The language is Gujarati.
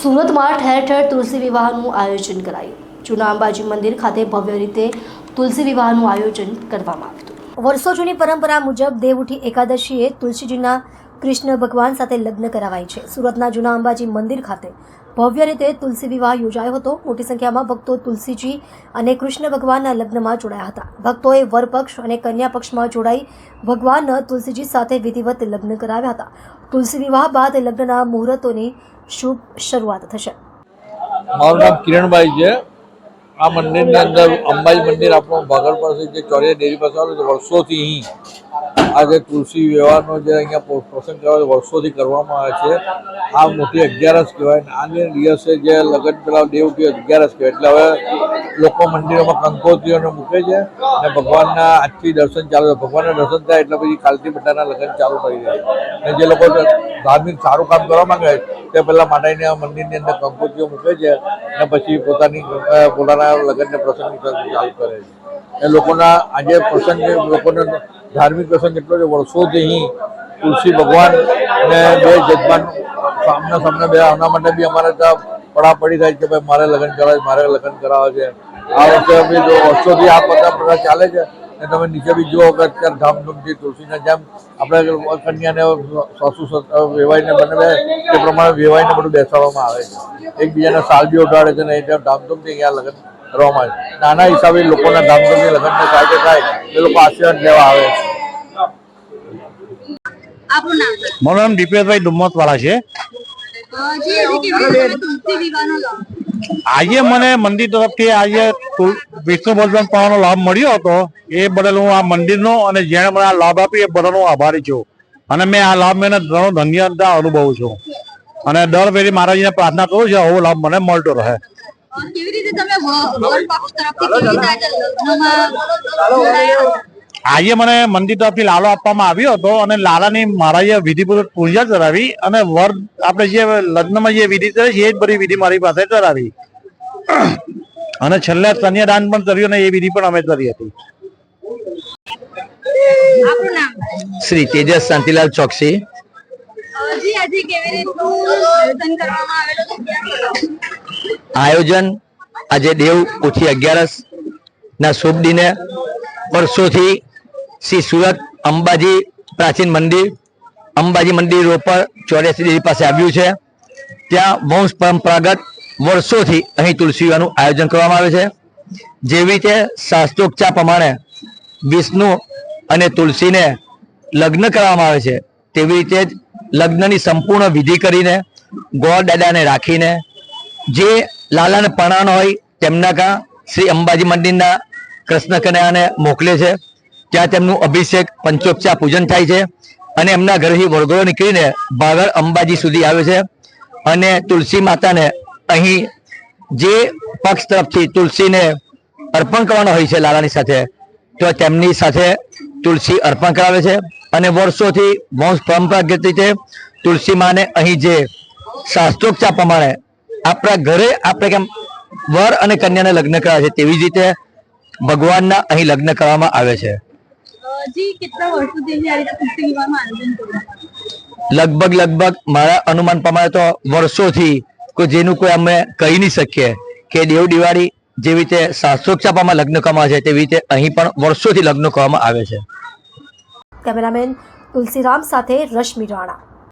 સુરતમાં ઠેર ઠેર તુલસી વિવાહનું આયોજન કરાયું. જૂના અંબાજી મંદિર ખાતે ભવ્ય રીતે તુલસી વિવાહનું આયોજન કરવામાં આવ્યું હતું. વર્ષો જૂની પરંપરા મુજબ દેવઉઠી એકાદશીએ તુલસીજીના કૃષ્ણ ભગવાન સાથે લગ્ન કરાવાય છે. સુરતના જૂના અંબાજી મંદિર ખાતે ભવ્ય રીતે તુલસી વિવાહ યોજાયો હતો. મોટી સંખ્યામાં ભક્તો તુલસીજી અને કૃષ્ણ ભગવાનના લગ્નમાં જોડાયા હતા. ભક્તોએ વરપક્ષ અને કન્યા પક્ષમાં જોડાઈ ભગવાન તુલસીજી સાથે વિધિવત લગ્ન કરાવ્યા હતા. તુલસી વિવાહ બાદ લગ્નના મુહૂર્તોની શુભ શરૂઆત થશે. મારું નામ કિરણભાઈ છે. આ મંદિરની અંદર અંબાજી મંદિર આપણું ભાગળ પાસે જે ચોરિયા ડેરી પાસે આવેલું વર્ષોથી અહીં. આ જે તુલસી વ્યવહારનો જે અહીંયા પ્રસંગ કહેવાય વર્ષોથી કરવામાં આવે છે, આ મોટી અગિયારસ કહેવાય ને આને દિવસે જે લગન પેલા દેવટી અગિયારસ કહેવાય. એટલે હવે લોકો મંદિરોમાં કંકોત્રીઓને મૂકે છે અને ભગવાનના આજથી દર્શન ચાલુ થાય. ભગવાનના દર્શન થાય એટલે પછી કાલથી બધાના લગ્ન ચાલુ થઈ જાય. અને જે લોકો ધાર્મિક સારું કામ કરવા માંગે તે પહેલાં માતાજીના મંદિરની અંદર કંકોત્રીઓ મૂકે છે અને પછી પોતાની પોતાના લગ્નને પ્રસંગ ચાલુ કરે છે. એ લોકોના આજે પ્રસંગ લોકોને ધાર્મિક પ્રસંગ એટલો છે વર્ષોથી અહીં તુલસી ભગવાન ને બે જજમાન સામના સામના બે આના માટે બી અમારે ત્યાં પડાપડી થાય છે ભાઈ મારે લગ્ન કરાવે, મારે લગ્ન કરાવે છે. આ વખતે બી વર્ષોથી આ પ્રકાર ચાલે છે, ને તમે નીચે બી જુઓ કે અત્યારે ધામધૂમથી તુલસીના જેમ આપણે કન્યાને સાસુ વેવાઈને બને તે પ્રમાણે વેવાઈને બધું બેસાડવામાં આવે છે. એકબીજાને સાલ બી ઉઠાડે છે ને એ ધામધૂમથી અહીંયા લગ્ન કરવામાં નાના હિસાબે લોકોના ધામધૂમથી લગ્નને થાય કે થાય એ લોકો આશીર્વાદ લેવા આવે છે. નામ? મારું નામ દીપેશભાઈ ડુમ્મસ વાળા છે આજે મને મંદિર તરફથી આજે વિષ્ણુ ભગવાન પાવાનો લાભ મળ્યો હતો. એ બદલ હું આ મંદિરનો અને જેણે મને આ લાભ આપ્યો એ બદલ હું આભારી છું. અને મેં આ લાભ મેં ઘણો ધન્યતા અનુભવું છું. અને દર ફેરી મહારાજીને પ્રાર્થના કરું છું આવો લાભ મને મળતો રહે. આજે મને મંદિર તરફથી લાલો આપવામાં આવ્યો હતો અને લાલાની મહારાજે વિધિપૂર્વક પૂજા કરાવી અને વર આપણે જે લગ્નમાં જે વિધિ કરે છે એ જ બધી વિધિ મારી પાસે કરાવી. અને છેલ્લે કન્યાદાન પણ કર્યું અને એ વિધિ પણ અમે કરી હતી. શ્રી તેજસ શાંતિલાલ ચોકસી. આયોજન આજે દેવ ઉઠી અગિયારસ ના શુભ દિને વર્ષોથી શ્રી સુરત અંબાજી પ્રાચીન મંદિર, અંબાજી મંદિર રોપર ચોર્યાસી દેવી પાસે આવ્યું છે. ત્યાં વંશ પરંપરાગત વર્ષોથી અહીં તુલસીવાનું આયોજન કરવામાં આવે છે. જેવી રીતે શાસ્ત્રોપચાર પ્રમાણે વિષ્ણુ અને તુલસીને લગ્ન કરવામાં આવે છે, તેવી રીતે જ લગ્નની સંપૂર્ણ વિધિ કરીને ગોળ દાદાને રાખીને જે લાલાને પણાનો હોય, તેમના ક્યાં શ્રી અંબાજી મંદિરના કૃષ્ણ કન્યાને મોકલે છે. ત્યાં તેમનું અભિષેક પંચોપચા પૂજન થાય છે. અને એમના ઘરેથી વડગોળો નીકળીને ભાગળ અંબાજી સુધી આવે છે. અને તુલસી માતાને અહીં જે પક્ષ તરફથી તુલસીને અર્પણ કરવાનો હોય છે લાલાની સાથે, તો તેમની સાથે તુલસી અર્પણ કરાવે છે. અને વર્ષોથી વંશ પરંપરાગત રીતે તુલસી માને અહીં જે શાસ્ત્રોપચાર પ્રમાણે આપણા ઘરે આપણે કેમ વર અને કન્યાને લગ્ન કરાવે છે તેવી જ રીતે ભગવાનના અહીં લગ્ન કરવામાં આવે છે? લગભગ લગભગ મારા અનુમાન પ્રમાણે તો વર્ષોથી કોઈ જેનું કોઈ અમે કહી નહીં શકીએ કે દેવ દિવાળી જેવી રીતે શાસ્ત્રોપચારમાં લગ્ન કરવામાં આવે છે તેવી રીતે અહીં પણ વર્ષોથી લગ્ન કરવામાં આવે છે. કેમેરામેન તુલસીરામ સાથે રશ્મિ રાણા.